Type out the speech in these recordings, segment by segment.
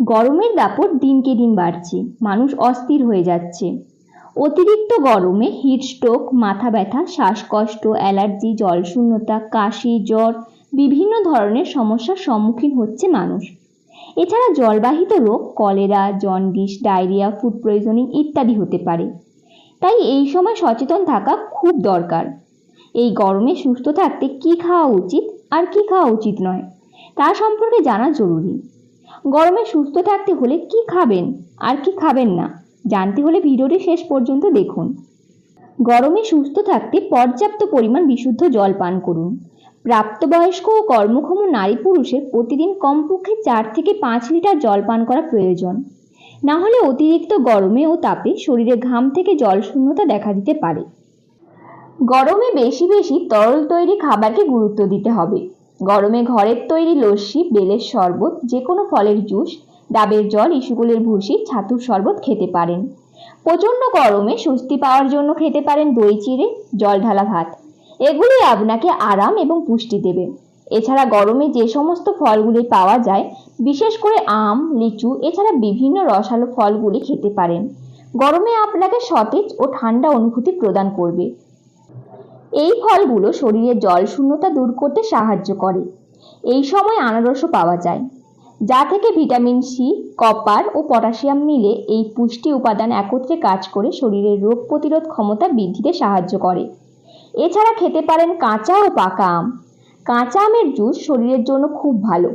গরমের দাপট দিনকে দিন বাড়ছে, মানুষ অস্থির হয়ে যাচ্ছে। অতিরিক্ত গরমে হিটস্ট্রোক মাথা ব্যথা, শ্বাসকষ্ট, অ্যালার্জি, জলশূন্যতা, কাশি, জ্বর, বিভিন্ন ধরনের সমস্যার সম্মুখীন হচ্ছে মানুষ। এছাড়া জলবাহিত রোগ, cholera, jaundice, diarrhoea, food poisoning ইত্যাদি হতে পারে। তাই এই সময় সচেতন থাকা খুব দরকার। এই গরমে সুস্থ থাকতে কী খাওয়া উচিত আর কী খাওয়া উচিত নয়, তা সম্পর্কে জানা জরুরি। গরমে সুস্থ থাকতে হলে কি খাবেন? আর কি খাবেন না? জানতে হলে ভিডিওটি শেষ পর্যন্ত দেখুন। গরমে সুস্থ থাকতে পর্যাপ্ত পরিমাণ বিশুদ্ধ জল পান করুন। প্রাপ্তবয়স্ক ও কর্মক্ষম নারী পুরুষের প্রতিদিন কমপক্ষে চার থেকে পাঁচ লিটার জল পান করা প্রয়োজন। না হলে অতিরিক্ত গরমে ও তাপে শরীরে ঘাম থেকে জল শূন্যতা দেখা দিতে পারে। গরমে বেশি বেশি তরল তৈরি খাবারকে গুরুত্ব দিতে হবে। গরমে ঘরের তৈরি লস্যি, বেলের শরবত যে কোনো ফলের জুস, ডাবের জল ইসুগুলের ভুসি, ছাতুর শরবত খেতে পারেন। প্রচণ্ড গরমে স্বস্তি পাওয়ার জন্য খেতে পারেন দই চিড়ে, জল ঢালা ভাত। এগুলি আপনাকে আরাম এবং পুষ্টি দেবে। এছাড়া গরমে যে সমস্ত ফলগুলি পাওয়া যায়, বিশেষ করে আম, লিচু, এছাড়া বিভিন্ন রসালো ফলগুলি খেতে পারেন। গরমে আপনাকে সতেজ ও ঠান্ডা অনুভূতি প্রদান করবে। এই ফলগুলো শরীরে জল শূন্যতা দূর করতে সাহায্য করে। এই সময় আনারসও পাওয়া যায়। যা থেকে ভিটামিন সি কপার ও পটাশিয়াম মিলে এই পুষ্টি উপাদান একত্রে কাজ করে শরীরের রোগ প্রতিরোধ ক্ষমতা বৃদ্ধিতে সাহায্য করে। এছাড়া খেতে পারেন কাঁচা ও পাকা আম। কাঁচা আমের জুস শরীরের জন্য খুব ভালো।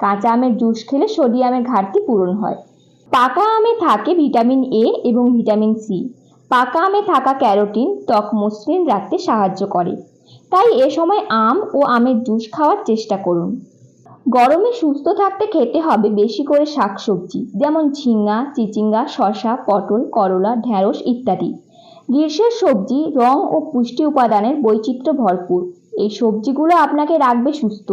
কাঁচা আমের জুস খেলে সোডিয়ামের ঘাটতি পূরণ হয়। পাকা আমে থাকে ভিটামিন এ এবং ভিটামিন সি পাকা আমে থাকা ক্যারোটিন ত্বক মসৃণ রাখতে সাহায্য করে। তাই এ সময় আম ও আমের জুস খাওয়ার চেষ্টা করুন। গরমে সুস্থ থাকতে খেতে হবে বেশি করে শাকসবজি, যেমন ঝিঙ্গা চিচিঙ্গা, শসা, পটল, করলা ঢ্যাঁড়স ইত্যাদি। গ্রীষ্মের সবজি, রং ও পুষ্টি উপাদানের বৈচিত্র্য ভরপুর। এই সবজিগুলো আপনাকে রাখবে সুস্থ।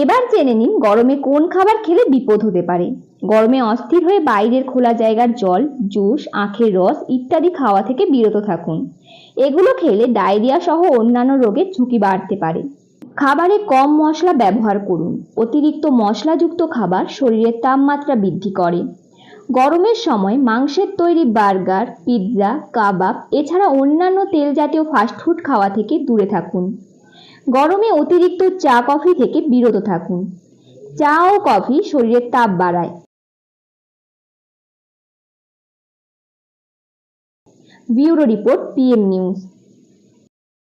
এবার জেনে নিন গরমে কোন খাবার খেলে বিপদ হতে পারে। গরমে অস্থির হয়ে বাইরের খোলা জায়গার জল, জুস, আখের রস ইত্যাদি খাওয়া থেকে বিরত থাকুন। এগুলো খেলে ডায়রিয়া সহ অন্যান্য রোগের ঝুঁকি বাড়তে পারে। খাবারে কম মশলা ব্যবহার করুন। অতিরিক্ত মশলাযুক্ত খাবার শরীরের তাপমাত্রা বৃদ্ধি করে। গরমের সময় মাংসের তৈরি বার্গার, পিৎজা, কাবাব, এছাড়া অন্যান্য তেল জাতীয় ফাস্টফুড খাওয়া থেকে দূরে থাকুন। গরমে অতিরিক্ত চা, কফি থেকে বিরত থাকুন। চা ও কফি শরীরের তাপ বাড়ায়। Bureau report PM news.